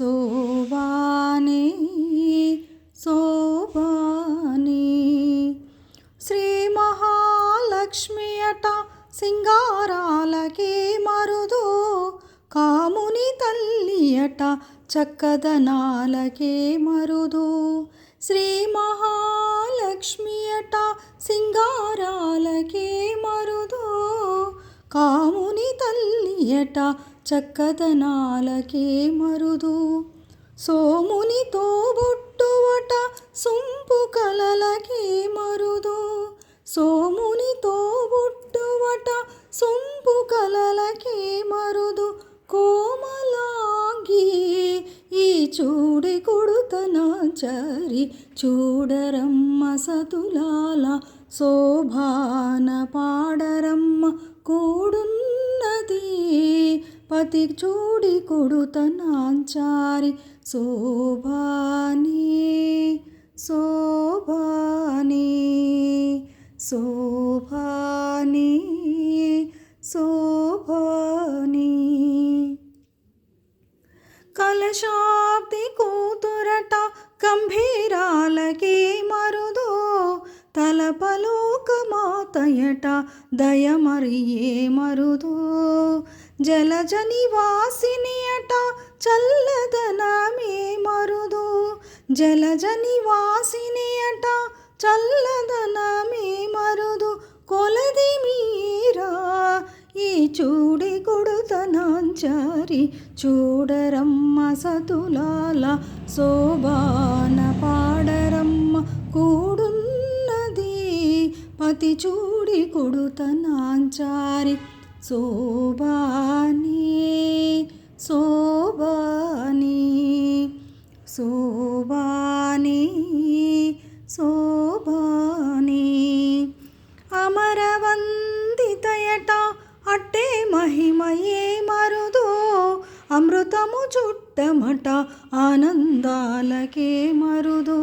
సోవాని సోవాని శ్రీ మహాలక్ష్మి అట సింగారాలకే మరుదు. కాముని తల్లి అట చక్కదనాలకే మరుదు. శ్రీ మహాలక్ష్మి అట సింగారాలకే మరుదు. కాముని తల్లి అట చక్కదనాలకే మరుదు. సోమునితో బొట్టువట సొంపు కలలకే మరుదు. సోమునితో బొట్టువట సొంపు కలలకే మరుదు. కోమలాంగి ఈ చూడి కొడుతన చరి చూడరమ్మ సతులాల. శోభాన పాడరమ్మ కూడున్న పతి చూడి కొడుతనాంచారి శోభాని శోభాని శోభాని శోభాని. కలశాబ్ది కూతురట గంభీరాలకే మరుదో తలపలోక మాతయట దయమరియే మరుదో. జలజ నివాసిని అట చల్లదనమే మరుదు. జలజ నివాసిని అట చల్లదనమే మరుదు. కొలది మీరా ఈ చూడి కొడుతనాంచారి చూడరమ్మ సతులాల శోభాన పాడరమ్మ కూడున్నది. పతి చూడి కొడుతనాంచారి శోభాని శోభాని శోభాని శోభాని. అమరవందితయట అట్టే మహిమయే మరుదో అమృతము చుట్టమట ఆనందాలకే మరుదో.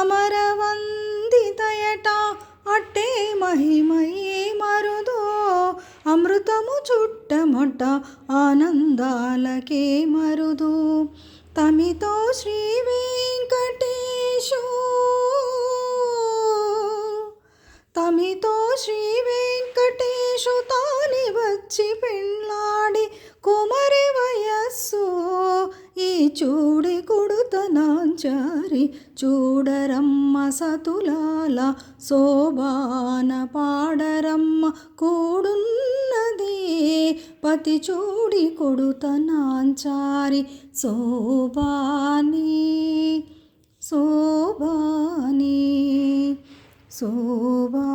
అమరవందితయట అట్టే మహిమయే మరుదో అమృతము చుట్టమట ఆనందాలకే మరుదు. తమితో శ్రీ వెంకటేశు. తమితో శ్రీ వెంకటేశు తాని వచ్చి పెళ్ళాడి కుమరి వయస్సు. ఈ చూడి కొడుతనాంచారి చూడరమ్మ సతులాల శోభాన పాడరమ్మ కూడున్న పతి చూడి కొడుతనాంచారి శోభాని శోభాని శోభా